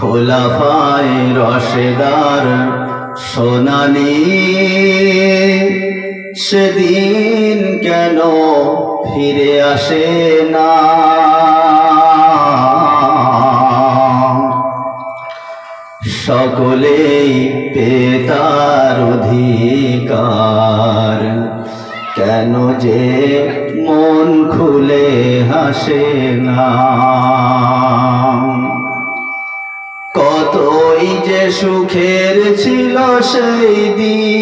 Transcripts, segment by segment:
খোলাফায় রসেদার সোনালি সেদিন কেন ফিরে আসে না? সকলেই পেতার অধিকার, কেন যে মন খুলে হাসে না? কতই যে সুখের ছিল সেই দিন।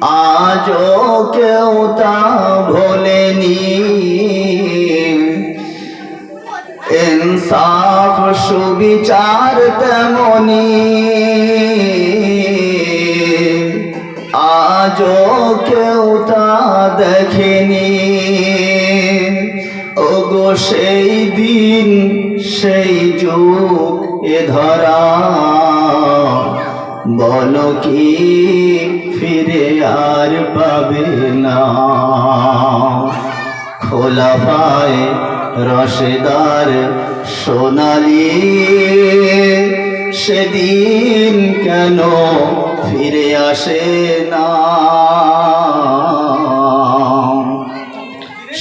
আজও কেউ তা ভোলেনি। ইনসাফ, সুবিচার তেমনি। আজও কেউ তা দেখেনি। ওগো সেই দিন সেই যুগ এ ধরা। বলো কি ফিরে আর পাবে না। খোলা পায় রসেদার সোনালি, সেদিন কেন ফিরে আসে না?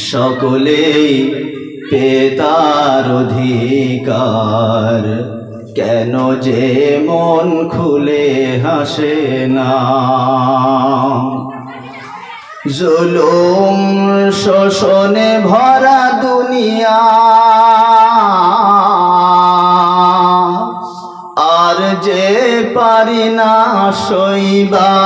সকলেই পেতার অধিকার। কেন যে মন খুলে হাসে না? জুলুম শোষণে ভরা দুনিয়া। আর যে পারি না সইবার।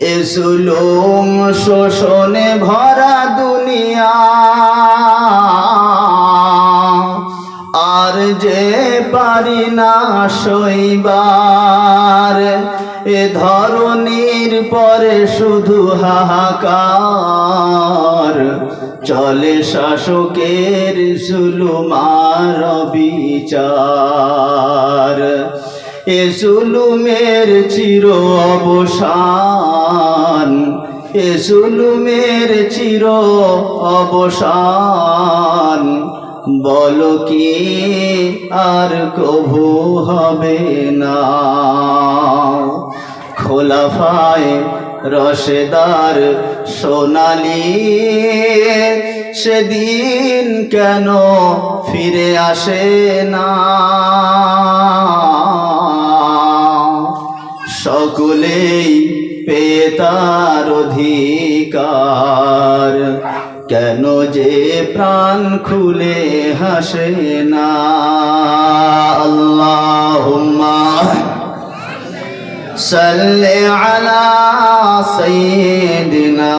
এ জুলুম শোষণে ভরা দুনিয়া আর যে পারি না সইবার, এ ধরনীর পরে শুধু হাহাকার। চলে শাসকের জুলুমার বিচার এ জুলুমের চির অবসান এ জুলুমের চির অবসান। বলো কি আর কভু হবে না। খোলাফায় রসেদার সোনালি, সেদিন কেন ফিরে আসে না? সকলেই তার অধিকার। কেন যে প্রাণ খুলে হাসে না? আল্লাহ সাল্লে আলা সৈদিনা